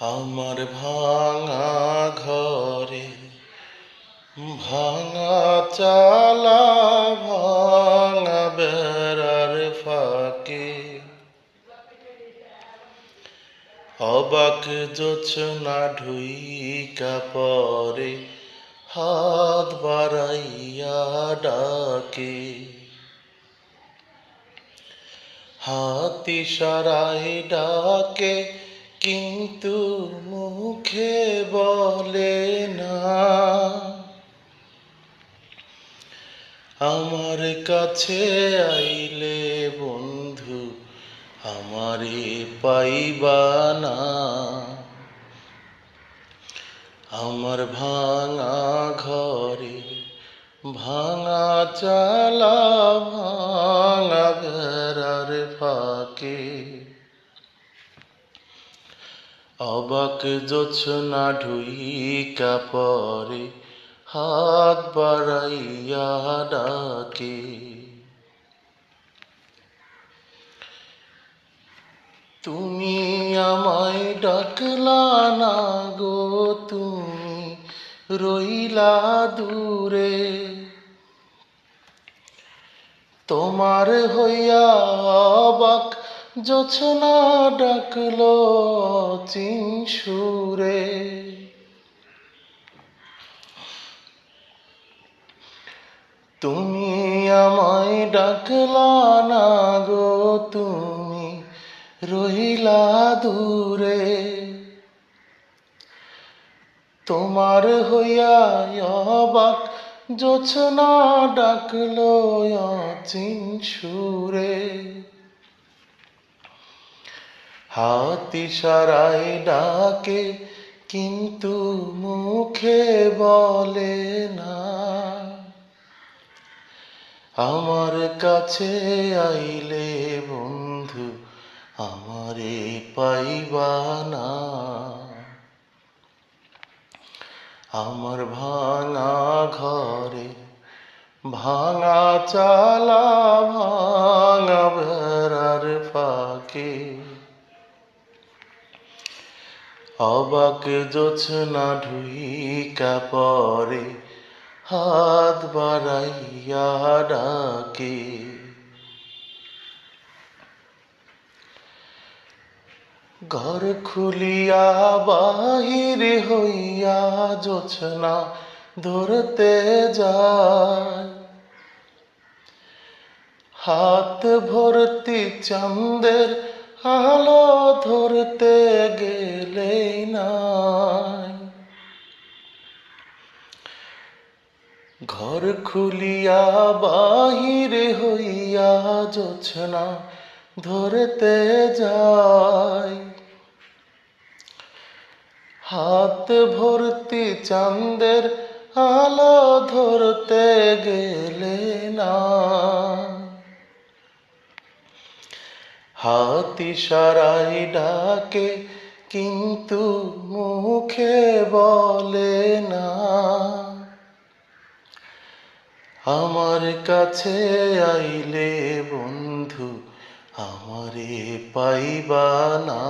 আমার ভাঙা ঘরে, ভাঙা চালা, ভাঙা বেড়ার ফাঁকে। অবাক জোছনা ঢুইকা পরে, হাত বাড়াইয়া ডাকে। হাতি সারাই ডাকে কিন্তু মুখে বলে না। আমার কাছে আইলে বন্ধু, আমারে পাইবা না। আমার ভাঙা ঘরে ভাঙা চালা, ভাঙা ঘরার ফাঁকে অবাক জোছনা ঢুইকা পরে হাত বাড়াইয়া ডাকে। তুমি আমায় ডাকলা না গো, তুমি রইলা দূরে। তোমার হইয়া অবাক জোছনা ডাকলো চিনসুরে। তুমি আমায় ডাকলা না গো, তুমি রহিলা দূরে। তোমার হইয়া অবাক জোছনা ডাকলো অচিন সুরে হাতি সারাই ডাকে, কিন্তু মুখে বলে না। আমার কাছে আইলে বন্ধু, আমারে পাইবা না। আমার ভাঙা ঘরে ভাঙা চালা, ভাঙা বেড়ার ফাঁকে অবাক জোছনা ঢুইকা পরে হাত বাড়াইয়া ডাকে। ঘর খুলিয়া বাহির হইয়া জোছনা ধরতে যায়। হাত ভর্তি চন্দের আলো ধরতে গেলেই নাই। ঘর খুলিয়া বাহির হইয়া জোছনা ধরতে যায় হাত ভর্তি চাঁদের আলো ধরতে গেলে না হাতি সারাই ডাকে, কিন্তু মুখে বলে না। আমার কাছে আইলে বন্ধু, আমারে পাইবা না।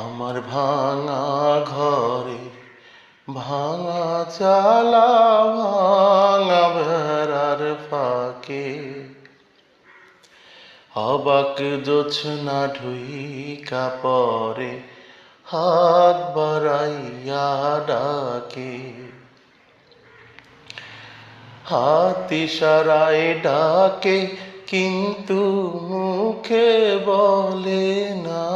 আমার ভাঙা ঘরে ভাঙা চালা, ভাঙা বেড়ার ফাঁকে অবাক জোছনা ঢুইকা পরে হাত বাড়াইয়া ডাকে। হাতি সারাই ডাকে, কিন্তু মুখে বলে না।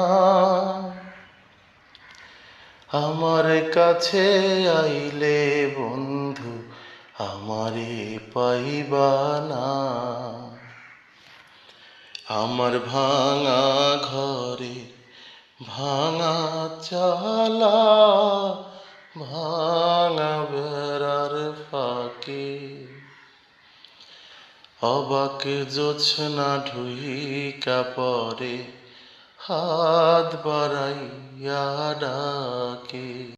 আমার কাছে আইলে বন্ধু, আমারে পাইবা না। আমার ভাঙা ঘরে, ভাঙা চালা, ভাঙা বেড়ার ফাঁকে। অবাক জোছনা ঢুইকা পরে হাত বাড়াইয়া ডাকে।